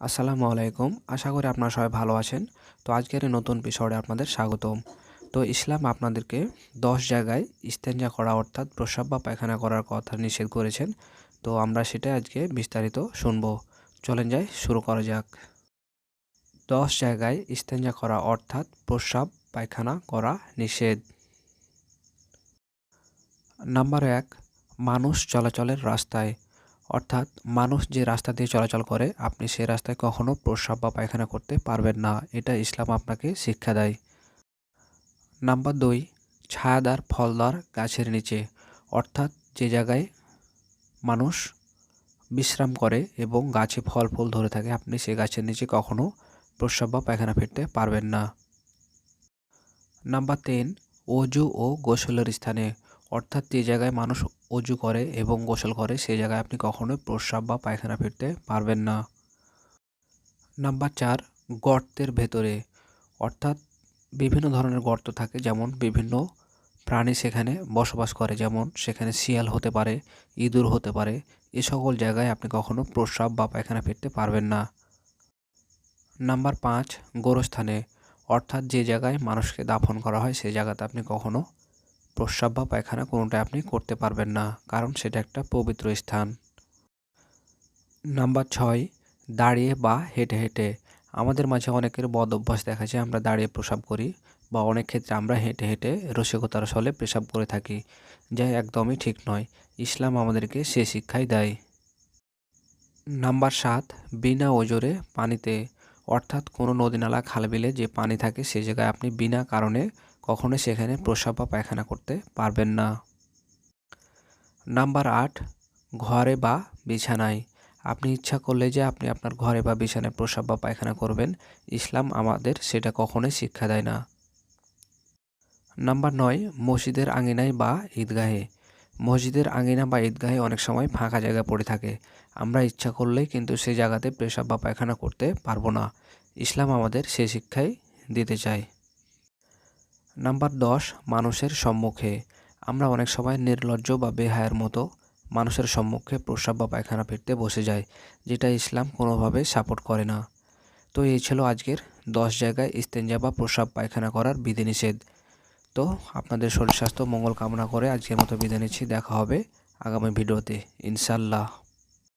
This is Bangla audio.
আসসালামু আলাইকুম। আশা করি আপনারা সবাই ভালো আছেন। তো আজকের এই নতুন এপিসোডে আপনাদের স্বাগতম। তো ইসলাম আপনাদেরকে দশ জায়গায় ইস্তেঞ্জা করা অর্থাৎ প্রস্রাব বা পায়খানা করার কথা নিষেধ করেছেন। তো আমরা সেটা আজকে বিস্তারিত শুনব। চলেন যাই, শুরু করা যাক। দশ জায়গায় ইস্তেঞ্জা করা অর্থাৎ প্রস্রাব, পায়খানা করা নিষেধ। নাম্বার এক, মানুষ চলাচলের রাস্তায়। অর্থাৎ মানুষ যে রাস্তা দিয়ে চলাচল করে, আপনি সেই রাস্তায় কখনো প্রস্রাব বা পায়খানা করতে পারবেন না। এটা ইসলাম আপনাকে শিক্ষা দেয়। নাম্বার দুই ছায়াদার ফলদার গাছের নিচে। অর্থাৎ যে জায়গায় মানুষ বিশ্রাম করে এবং গাছে ফল ফুল ধরে থাকে, আপনি সেই গাছের নিচে কখনো প্রস্রাব বা পায়খানা ফিরতে পারবেন না। নাম্বার তিন, অজু ও গোসলের স্থানে। অর্থাৎ যে জায়গায় মানুষ অজু করে এবং গোসল করে সেই জায়গায় আপনি কখনোই প্রস্রাব বা পায়খানা ফিরতে পারবেন না। নাম্বার চার, গর্তের ভেতরে। অর্থাৎ বিভিন্ন ধরনের গর্ত থাকে, যেমন বিভিন্ন প্রাণী সেখানে বসবাস করে, যেমন সেখানে শিয়াল হতে পারে, ইঁদুর হতে পারে। এ সকল জায়গায় আপনি কখনো প্রস্রাব বা পায়খানা ফিরতে পারবেন না। নাম্বার পাঁচ, গোরস্থানে। অর্থাৎ যে জায়গায় মানুষকে দাফন করা হয় সেই জায়গাতে আপনি কখনো প্রস্রাব বা পায়খানা কোনোটাই আপনি করতে পারবেন না, কারণ সেটা একটা পবিত্র স্থান। নাম্বার ছয়, দাঁড়িয়ে বা হেঁটে হেঁটে। আমাদের মাঝে অনেকের বদ অভ্যাস দেখা যায়, আমরা দাঁড়িয়ে প্রসাব করি বা অনেক ক্ষেত্রে আমরা হেঁটে হেঁটে রসিকতার ছলে পেশাব করে থাকি, যা একদমই ঠিক নয়। ইসলাম আমাদেরকে সে শিক্ষাই দেয়। নাম্বার সাত, বিনা ওজোরে পানিতে। অর্থাৎ কোনো নদী নালা খালবিলে যে পানি থাকে সে জায়গায় আপনি বিনা কারণে কখনো সেখানে প্রস্রাব বা পায়খানা করতে পারবেন না। নাম্বার আট, ঘরে বা বিছানায়। আপনি ইচ্ছা করলে যে আপনি আপনার ঘরে বা বিছানায় প্রস্রাব বা পায়খানা করবেন, ইসলাম আমাদের সেটা কখনোই শিক্ষা দেয় না। নাম্বার নয়, মসজিদের আঙিনায় বা ঈদগাহে। মসজিদের আঙিনা বা ঈদগাহে অনেক সময় ফাঁকা জায়গা পড়ে থাকে। আমরা ইচ্ছা করলেই কিন্তু সেই জায়গাতে পেশাব বা পায়খানা করতে পারব না। ইসলাম আমাদের সে শিক্ষাই দিতে চায়। নাম্বার দশ, মানুষের সম্মুখে। আমরা অনেক সময় নির্লজ্জ বা বেহায়ের মতো মানুষের সম্মুখে প্রস্রাব বা পায়খানা ফিরতে বসে যায় যেটা ইসলাম কোনোভাবে সাপোর্ট করে না। তো এই ছিল আজকের দশ জায়গায় ইস্তেঞ্জা বা প্রস্রাব পায়খানা করার বিধিনিষেধ। তো আপনাদের শরীর স্বাস্থ্য মঙ্গল কামনা করে আজকের মতো বিদায় নিচ্ছি। দেখা হবে আগামী ভিডিওতে, ইনশাল্লাহ।